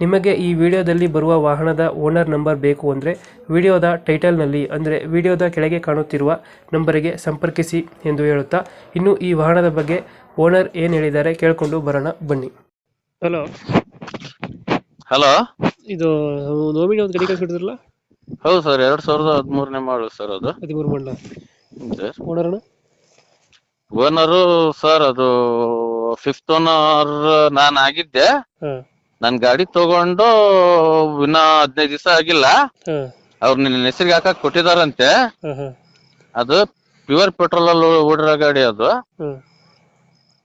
ನಿಮಗೆ ಈ ವಿಡಿಯೋದಲ್ಲಿ ಬರುವ ವಾಹನದ ಓನರ್ ನಂಬರ್ ಬೇಕು ಅಂದರೆ ವಿಡಿಯೋದ ಟೈಟಲ್ನಲ್ಲಿ ಅಂದರೆ ವಿಡಿಯೋದ ಕೆಳಗೆ ಕಾಣುತ್ತಿರುವ ನಂಬರಿಗೆ ಸಂಪರ್ಕಿಸಿ ಎಂದು ಹೇಳುತ್ತಾ ಇನ್ನು ಈ ವಾಹನದ ಬಗ್ಗೆ ಓನರ್ ಏನು ಹೇಳಿದ್ದಾರೆ ಕೇಳಿಕೊಂಡು ಬರೋಣ ಬನ್ನಿ. ಹಲೋ. ಹಲೋ. ಇದು ನೋಮಿನಿ ಒಂದು ಗಡಿ ಕಳ್ಸಿಡಿದ್ರಲ್ಲ ಹೌದು ಸರ್ ಎರಡು ಸಾವಿರದ ಹದಿಮೂರನೇ ಮಾಡಲ್ ಸರ್ ಅದು. ಹದಿಮೂರು ಮಂಡಲ ಸರ್. ಓನರ್ ಅಣ್ಣ? ಓನರು ಸರ್ ಅದು ಫಿಫ್ತ್ ಓನರ್ ನಾನು ಆಗಿದ್ದೆ. ಹಾಂ. ನನ್ ಗಾಡಿ ತಗೊಂಡು ಇನ್ನ ಹದಿನೈದು ದಿವಸ ಆಗಿಲ್ಲ. ಹಾಂ. ಅವ್ರು ನಿನ್ನ ಹೆಸರಿಗೆ ಹಾಕಕ್ ಕೊಟ್ಟಿದಾರಂತೆ. ಅದು ಪ್ಯೂರ್ ಪೆಟ್ರೋಲ್ ಅಲ್ಲಿ ಓಡಿರೋ ಗಾಡಿ ಅದು. ಹಾಂ.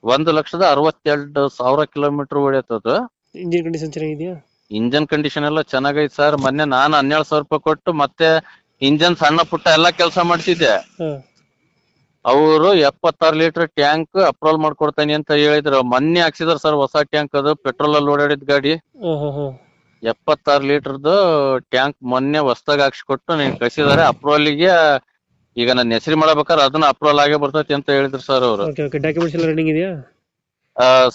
ಒಂದು ಲಕ್ಷದ ಅರವತ್ತೆರಡು ಸಾವಿರ ಕಿಲೋಮೀಟರ್ ಓಡಿಯತ್ತದು ಇಂಜಿನ್ ಕಂಡೀಷನ್ ಚೆನ್ನಾಗಿದೆಯಾ? ಇಂಜನ್ ಕಂಡೀಷನ್ ಎಲ್ಲ ಚೆನ್ನಾಗೈತೆ ಸರ್. ಮೊನ್ನೆ ನಾನು ಹನ್ನೆರಡು ಸಾವಿರ ರೂಪಾಯಿ ಕೊಟ್ಟು ಮತ್ತೆ ಇಂಜನ್ ಸಣ್ಣ ಪುಟ್ಟ ಎಲ್ಲ ಕೆಲಸ ಮಾಡ್ತಿದ್ದೆ. ಅವರು ಎಪ್ಪತ್ತಾರು ಲೀಟರ್ ಟ್ಯಾಂಕ್ ಅಪ್ರೂವಲ್ ಮಾಡ್ಕೊಡ್ತೇನೆ ಅಂತ ಹೇಳಿದ್ರು. ಮೊನ್ನೆ ಹಾಕ್ಸಿದಾರೆ ಸರ್ ಹೊಸ ಟ್ಯಾಂಕ್ ಅದು ಪೆಟ್ರೋಲ್ ಅಲ್ಲಿ ಓಡಾಡಿದ ಗಾಡಿ. ಎಪ್ಪತ್ತಾರು ಲೀಟರ್ದು ಟ್ಯಾಂಕ್ ಮೊನ್ನೆ ಹೊಸದಾಗಿ ಹಾಕ್ಸ್ಕೊಟ್ಟು ನೀನ್ ಕಳಿಸಿದಾರೆ. ಅಪ್ರೂವಲ್ಗೆ ಈಗ ನನ್ನ ಹೆಸರು ಮಾಡಬೇಕಾದ್ರೆ ಅದನ್ನ ಅಪ್ರೂವಲ್ ಆಗೇ ಬರ್ತೈತಿ ಅಂತ ಹೇಳಿದ್ರು ಸರ್ ಅವರು. Okay okay. ಡಾಕ್ಯುಮೆಂಟ್ಸ್ ಎಲ್ಲ ರನ್ನಿಂಗ್ ಇದೆಯಾ?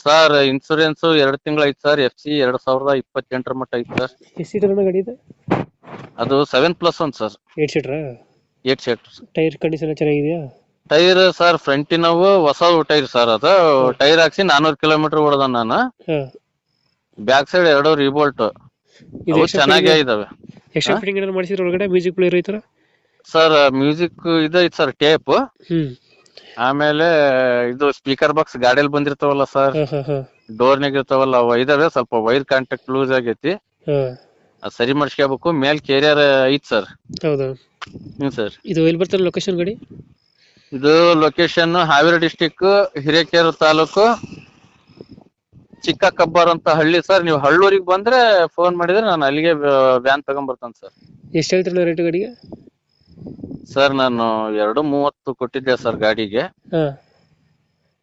ಸರ್ ಇನ್ಸೂರೆನ್ಸ್ ಎರಡು ತಿಂಗಳ ಐತಿ ಸರ್. ಎಫ್ ಸಿ ಎರಡ್ ಸಾವಿರದ ಇಪ್ಪತ್ತೆಂಟರ ಮಟ್ಟ ಐತಿ ಸರ್. ಎಷ್ಟು ಸೀಟರ್ ಅಣ್ಣ ಗಾಡಿ ಇದೆ? ಅದು seven plus one sir. Eight ಸೀಟ್ರಾ eight seat tyre condition ಚೆನ್ನಾಗಿದೆಯಾ? ಟೈರ್ ಸರ್ ಫ್ರಂಟಿನವು ಹೊಸ ಟೈರ್ ಸರ್ ಅದು. ಟೈರ್ ಹಾಕ್ಸಿ ನಾನೂರು ಕಿಲೋಮೀಟರ್ ಹೊಡೆದ ನಾನು. ಬ್ಯಾಕ್ ಸೈಡ್ ಎರಡು ರಿಬೋಲ್ಟ್ ಇದು ಅವು extra ಚೆನ್ನಾಗೇ fitting- ಇದಾವೆ ಎಕ್ಸ್ಟ್ರಾ ಫಿಟ್ಟಿಂಗ್ ಏನಾದ್ರು ಮಾಡಿಸಿದ್ರ ಒಳಗಡೆ? ಮ್ಯೂಸಿಕ್ ಪ್ಲೇಯರ್ ಐತರ ಸರ್ ಮ್ಯೂಸಿಕ್ ಇದೈತ್ ಸರ್ ಟೇಪ್ ಹ್ಮ್. ಆಮೇಲೆ ಇದು ಸ್ಪೀಕರ್ ಬಾಕ್ಸ್ ಗಾಡಿಯಲ್ಲಿ ಬಂದಿರ್ತಾವಲ್ಲ ಸರ್. ಹಾ ಹಾ ಹಾ ಡೋರ್ನಾಗ ಇರ್ತಾವಲ್ಲ ಅವ ಇದಾವೆ. ಸ್ವಲ್ಪ ವೈರ್ ಕಾಂಟ್ಯಾಕ್ಟ್ ಲೂಸ್ ಆಗೈತಿ. ಹಾ ಅದ್ ಸರಿ ಮಾಡಿಸ್ಕೋಬೇಕು. ಮೇಲ್ ಕೆರಿಯರ್ ಐತ್ ಸರ್. ಹೌದಾ? ಹ್ಮ್ ಸರ್. ಇದು ಎಲ್ಲಿ ಬರ್ತಾರೆ ಲೊಕೇಶನ್ ಗಾಡಿ? ಇದು ಲೊಕೇಶನ್ ಹಾವೇರಿ ಡಿಸ್ಟಿಕ್ ಹಿರೇಕೆರೆ ತಾಲೂಕು ಚಿಕ್ಕ ಕಬ್ಬಾರ್ ಅಂತ ಹಳ್ಳಿ ಸರ್ ನೀವು ಹಳ್ಳೂರಿಗೆ ಬಂದ್ರೆ ಫೋನ್ ಮಾಡಿದ್ರೆ ನಾನು ಅಲ್ಲಿಗೆ ವ್ಯಾನ್ ತಗೊಂಡ್ ಬರ್ತೇನೆ ಸರ್ ಎಷ್ಟು ಹೇಳ್ತಿರಲ್ಲ ರೇಟ್ ಗಾಡಿಗೆ? ಸರ್ ನಾನು ಎರಡು ಮೂವತ್ತು ಕೊಟ್ಟಿದ್ದೆ ಸರ್ ಗಾಡಿಗೆ. ಹಾ.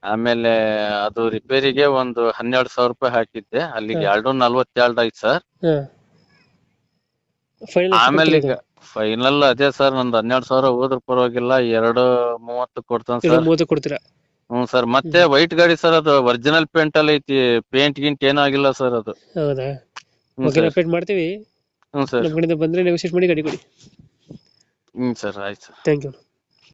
ಆಮೇಲೆ ಅದು ರಿಪೇರಿಗೆ ಒಂದು ಹನ್ನೆರಡು ಸಾವಿರ ರೂಪಾಯಿ ಹಾಕಿದ್ದೆ. ಅಲ್ಲಿಗೆ. ಎರಡು ನಲ್ವತ್ತೆರಡು ಆಯ್ತು ಸರ್ ಹಾ. ಫೈನಲ್ ಆಮೇಲೆ ಈಗ ಫೈನಲ್ ಅದೇ ಸರ್ ನಂದು ಹನ್ನೆರಡು ಸಾವಿರ ಹೋದ್ರ ಪರವಾಗಿಲ್ಲ ಎರಡು ಮೂವತ್ತು ಕೊಡ್ತಾನೆ ಸರ್ ಮೂವತ್ತು ಕೊಡ್ತೀರಾ? ಹ್ಞೂ ಸರ್ ಮತ್ತೆ ವೈಟ್ ಗಾಡಿ ಸರ್ ಅದು ಒರಿಜಿನಲ್ ಪೇಂಟ್ ಅಲ್ಲಿ ಐತಿ ಪೇಂಟ್ ಗಿಂಟ್ ಏನೂ ಆಗಿಲ್ಲ ಸರ್ ಅದು. ಹೌದಾ? ಹ್ಞೂ ಓಕೆ ಸರ್ ಅಪ್ಡೇಟ್ ಮಾಡ್ತೀವಿ. ಹ್ಞೂ ಸರ್ ನಮ್ಮ ಕಡೆಯಿಂದ ಬಂದ್ರೆ ನೆಗೋಸಿಯೇಟ್ ಮಾಡಿ ಗಾಡಿ ಕೊಡಿ. ಹ್ಞೂ ಸರ್ ಆಯ್ತು ಸರ್ ಥ್ಯಾಂಕ್ ಯು